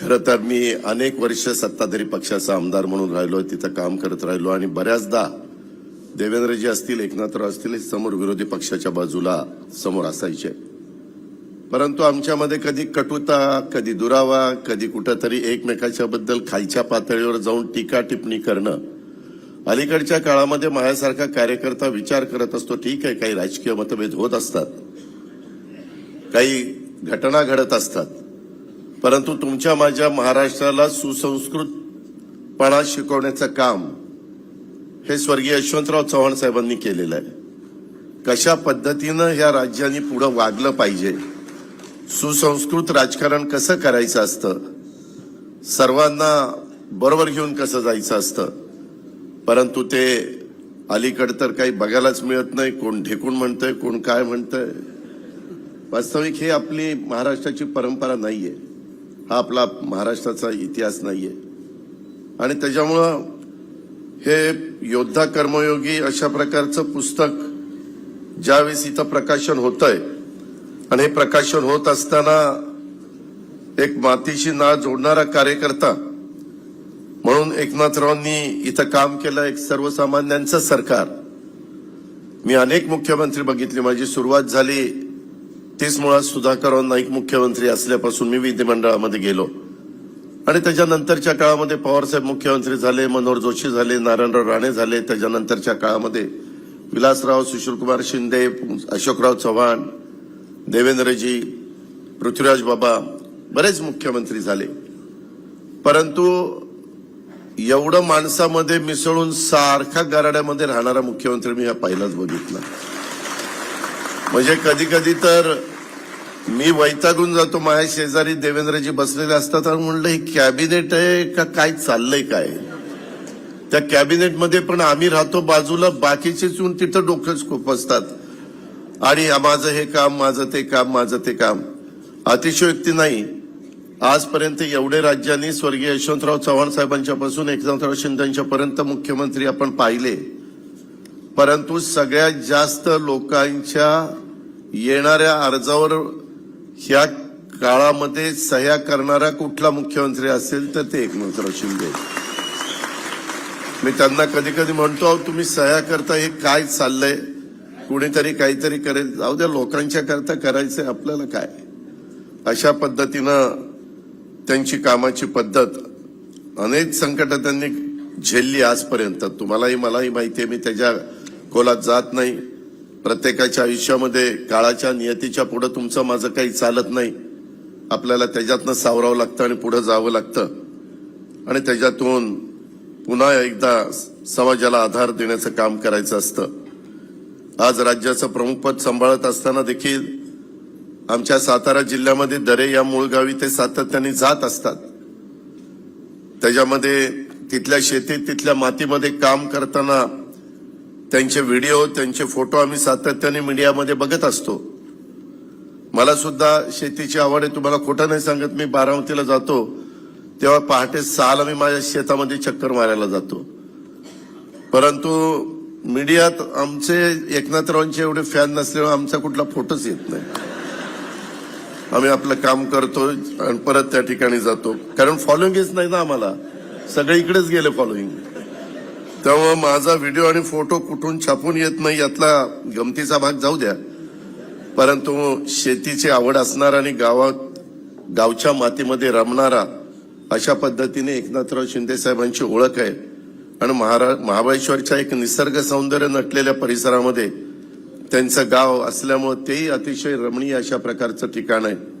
खरं तर मी अनेक वर्ष सत्ताधारी पक्षाचा आमदार म्हणून राहिलो तिथं काम करत राहिलो आणि बऱ्याचदा देवेंद्रजी असतील एकनाथराव असतील हे समोर विरोधी पक्षाच्या बाजूला समोर असायचे. परंतु आमच्यामध्ये कधी कटुता कधी दुरावा कधी कुठंतरी एकमेकाच्या बद्दल खालच्या पातळीवर जाऊन टीका टिप्पणी करणं. अलीकडच्या काळामध्ये माझ्यासारखा कार्यकर्ता विचार करत असतो ठीक आहे काही राजकीय मतभेद होत असतात. काही घटना घडत असतात. परंतु तुमच्या माझ्या महाराष्ट्राला सुसंस्कृतपणा शिकवण्याचं काम हे स्वर्गीय यशवंतराव चव्हाण साहेबांनी केलेलं आहे. कशा पद्धतीनं ह्या राज्याने पुढं वागलं पाहिजे? सुसंस्कृत राजकारण कसं करायचं असतं? सर्वांना बरोबर घेऊन कसं जायचं असतं? परंतु ते अलीकडे तर काही बघायलाच मिळत नाही. कोण ढेकून म्हणतंय कोण काय म्हणतंय? वास्तविक हे आपली महाराष्ट्राची परंपरा नाही आहे हा आपला महाराष्ट्राचा इतिहास नाहीये. आणि त्याच्यामुळं हे योद्धा कर्मयोगी अशा प्रकारचं पुस्तक ज्यावेळेस इथं प्रकाशन होत आहे आणि हे प्रकाशन होत असताना एक मातीशी ना जोडणारा कार्यकर्ता म्हणून एकनाथरावांनी इथं काम केलं एक सर्वसामान्यांचं सरकार. मी अनेक मुख्यमंत्री बघितले माझी सुरुवात झाली तीच मुळात सुधाकरराव नाईक मुख्यमंत्री असल्यापासून मी विधिमंडळामध्ये गेलो. आणि त्याच्यानंतरच्या काळामध्ये पवारसाहेब मुख्यमंत्री झाले मनोहर जोशी झाले नारायणराव राणे झाले. त्याच्यानंतरच्या काळामध्ये विलासराव सुशीलकुमार शिंदे अशोकराव चव्हाण देवेंद्रजी पृथ्वीराज बाबा बरेच मुख्यमंत्री झाले. परंतु एवढं माणसामध्ये मिसळून सारखा गराड्यामध्ये राहणारा मुख्यमंत्री मी हा पहिलाच बघितला. म्हणजे कधी कधी तर मी वैतागून जातो. माझ्या शेजारी देवेंद्रजी बसलेले असतात आणि म्हणलं हे कॅबिनेट आहे का? काय चाललंय काय? त्या कॅबिनेटमध्ये पण आम्ही राहतो. बाजूला बाकीचेच येऊन तिथं डोकंच खूप असतात. आणि माझं हे काम माझं ते काम माझं ते काम. अतिशयोक्ती नाही. आजपर्यंत एवढे राज्यांनी स्वर्गीय यशवंतराव चव्हाण साहेबांच्या पासून एकनाथराव शिंदेच्या पर्यंत मुख्यमंत्री आपण पाहिले. परंतु सगळ्यात जास्त लोकांच्या येणाऱ्या अर्जावर ह्या काळामध्ये सह्या करणारा कुठला मुख्यमंत्री असेल तर ते एकनाथराव शिंदे. मी त्यांना कधी कधी म्हणतो "अहो, तुम्ही सह्या करता हे काय चाललंय? कुणीतरी काहीतरी करेल. जाऊ द्या लोकांच्या करता करायचंय आपल्याला काय? अशा पद्धतीनं त्यांची कामाची पद्धत अनेक संकट त्यांनी झेलली आजपर्यंत. तुम्हालाही मलाही माहिती आहे मी त्याच्या खोलात जात नाही. प्रत्येकाच्या आयुष्यामध्ये काळाच्या नियतीच्या पुढे तुमचं माझं काही चालत नाही. आपल्याला त्याच्यातनं सावरावं लागतं आणि पुढे जावं लागतं. आणि त्याच्यातून पुन्हा एकदा समाजाला आधार देण्याचं काम करायचं असतं. आज राज्याचं प्रमुखपद सांभाळत असताना देखील आमच्या सातारा जिल्ह्यामध्ये दरे या मूळ गावी ते सातत्याने जात असतात. त्याच्यामध्ये तिथल्या शेतीत तिथल्या मातीमध्ये काम करताना त्यांचे व्हिडिओ त्यांचे फोटो आम्ही सातत्याने मीडियामध्ये बघत असतो. मला सुद्धा शेतीची आवड आहे तुम्हाला खोटं नाही सांगत मी बारामतीला जातो. तेव्हा पहाटे सहाला मी माझ्या शेतामध्ये चक्कर मारायला जातो. परंतु मीडियात आमचे एकनाथरावांचे एवढे फॅन नसल्यामुळे आमचा कुठला फोटोच येत नाही. आम्ही आपलं काम करतो आणि परत त्या ठिकाणी जातो. कारण फॉलोइंगच नाही ना आम्हाला. सगळे इकडेच गेले फॉलोईंग त्यामुळे माझा व्हिडिओ आणि फोटो कुठून छापून येत नाही यातला गमतीचा भाग जाऊ द्या. परंतु शेतीची आवड असणार आणि गावात गावच्या मातीमध्ये रमणारा अशा पद्धतीने एकनाथराव शिंदे साहेबांची ओळख आहे. आणि महारा महाबळेश्वरच्या एक निसर्ग सौंदर्य नटलेल्या परिसरामध्ये त्यांचं गाव असल्यामुळे तेही अतिशय रमणीय अशा प्रकारचं ठिकाण आहे.